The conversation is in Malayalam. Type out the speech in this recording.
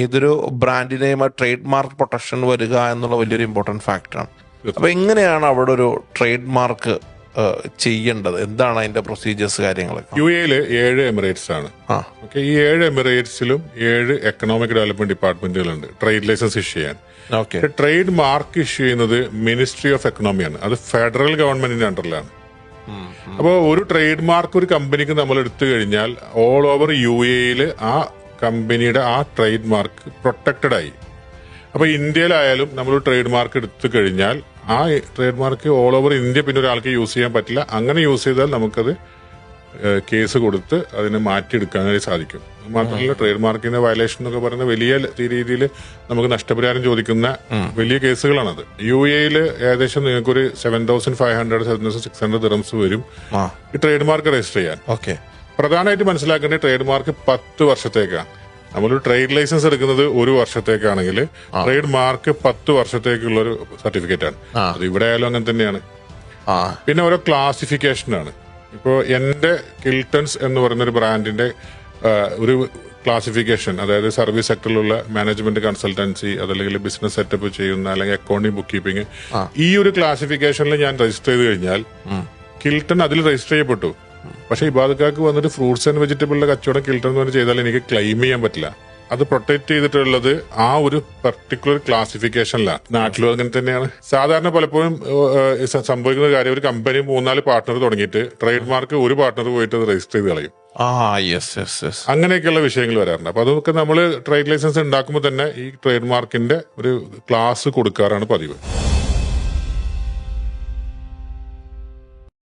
ഏതൊരു ബ്രാൻഡിനെയും ആ ട്രേഡ് മാർക്ക് പ്രൊട്ടക്ഷൻ വരിക എന്നുള്ള വലിയൊരു ഇമ്പോർട്ടന്റ് ഫാക്ടറാണ് അപ്പോൾ എങ്ങനെയാണ് അവിടെ ഒരു ട്രേഡ് മാർക്ക് ചെയ്യേണ്ടത്? എന്താണ് അതിന്റെ പ്രൊസീജിയേഴ്സ് കാര്യങ്ങൾ യു എയിൽ ഏഴ് എമിറേറ്റ്സ് ആണ്. ഓക്കെ ഈ ഏഴ് എമിറേറ്റ്സിലും ഏഴ് എക്കണോമിക് ഡെവലപ്മെന്റ് ഡിപ്പാർട്ട്മെന്റുകളുണ്ട് ട്രേഡ് ലൈസൻസ് ഇഷ്യൂ ചെയ്യാൻ. ഓക്കെ ട്രേഡ് മാർക്ക് ഇഷ്യൂ ചെയ്യുന്നത് മിനിസ്ട്രി ഓഫ് എക്കണോമിയാണ് അത് ഫെഡറൽ ഗവൺമെന്റിന്റെ അണ്ടറിലാണ് അപ്പോൾ ഒരു ട്രേഡ് മാർക്ക് ഒരു കമ്പനിക്ക് നമ്മൾ എടുത്തു കഴിഞ്ഞാൽ ഓൾ ഓവർ യു എയിൽ ആ കമ്പനിയുടെ ആ ട്രേഡ് മാർക്ക് പ്രൊട്ടക്റ്റഡ് ആയി. അപ്പൊ ഇന്ത്യയിലായാലും നമ്മൾ ട്രേഡ് മാർക്ക് എടുത്തു കഴിഞ്ഞാൽ ആ trade mark all over India പിന്നെ ഒരാൾക്ക് യൂസ് ചെയ്യാൻ പറ്റില്ല. അങ്ങനെ യൂസ് ചെയ്താൽ നമുക്കത് കേസ് കൊടുത്ത് അതിനെ മാറ്റിയെടുക്കാനായി സാധിക്കും. മാത്രമല്ല ട്രേഡ് മാർക്കിന്റെ വയലേഷൻ എന്നൊക്കെ പറയുന്ന വലിയ രീതിയിൽ നമുക്ക് നഷ്ടപരിഹാരം ചോദിക്കുന്ന വലിയ കേസുകളാണത്. യു എയിൽ ഏകദേശം നിങ്ങൾക്ക് ഒരു seven thousand five hundred seven thousand six hundred dirhams വരും ഈ ട്രേഡ് മാർക്ക് രജിസ്റ്റർ ചെയ്യാൻ. ഓക്കെ പ്രധാനമായിട്ട് മനസ്സിലാക്കേണ്ട ട്രേഡ് മാർക്ക് പത്ത് വർഷത്തേക്കാണ്. നമ്മളൊരു ട്രേഡ് ലൈസൻസ് എടുക്കുന്നത് ഒരു വർഷത്തേക്കാണെങ്കിൽ ട്രേഡ് മാർക്ക് പത്ത് വർഷത്തേക്കുള്ള ഒരു സർട്ടിഫിക്കറ്റ് ആണ്. അത് ഇവിടെ ആയാലും അങ്ങനെ തന്നെയാണ്. പിന്നെ ഓരോ ക്ലാസിഫിക്കേഷനാണ് ഇപ്പോൾ എന്റെ കിൽട്ടൺസ് എന്ന് പറയുന്ന ഒരു ബ്രാൻഡിന്റെ ഒരു ക്ലാസിഫിക്കേഷൻ അതായത് സർവീസ് സെക്ടറിലുള്ള മാനേജ്മെന്റ് കൺസൾട്ടൻസി അതല്ലെങ്കിൽ ബിസിനസ് സെറ്റപ്പ് ചെയ്യുന്ന അല്ലെങ്കിൽ അക്കൗണ്ടിങ് ബുക്ക് കീപ്പിംഗ് ഈ ഒരു ക്ലാസിഫിക്കേഷനിൽ ഞാൻ രജിസ്റ്റർ ചെയ്ത് കഴിഞ്ഞാൽ കിൽട്ടൺ അതിൽ രജിസ്റ്റർ ചെയ്യപ്പെട്ടു. പക്ഷെ ഇബാദക്കാർക്ക് വന്നിട്ട് ഫ്രൂട്ട്സ് ആൻഡ് വെജിറ്റബിളിന്റെ കച്ചവടം കിൽട്ടൺ എന്ന് പറഞ്ഞ് ചെയ്താൽ എനിക്ക് ക്ലെയിം ചെയ്യാൻ പറ്റില്ല. അത് പ്രൊട്ടക്ട് ചെയ്തിട്ടുള്ളത് ആ ഒരു പെർട്ടിക്കുലർ ക്ലാസിഫിക്കേഷനിലാണ് നാട്ടിലും അങ്ങനെ തന്നെയാണ്. സാധാരണ പലപ്പോഴും സംഭവിക്കുന്ന കാര്യം ഒരു കമ്പനി മൂന്നാൽ പാർട്ണർ തുടങ്ങിയിട്ട് ട്രേഡ് മാർക്ക് ഒരു പാർട്ണർ പോയിട്ട് അത് രജിസ്റ്റർ ചെയ്ത് കളയും. അങ്ങനെയൊക്കെയുള്ള വിഷയങ്ങൾ വരാറുണ്ട്. അപ്പൊ അതൊക്കെ നമ്മൾ ട്രേഡ് ലൈസൻസ് ഉണ്ടാക്കുമ്പോൾ തന്നെ ഈ ട്രേഡ് മാർക്കിന്റെ ഒരു ക്ലാസ് കൊടുക്കാറാണ് പതിവ്.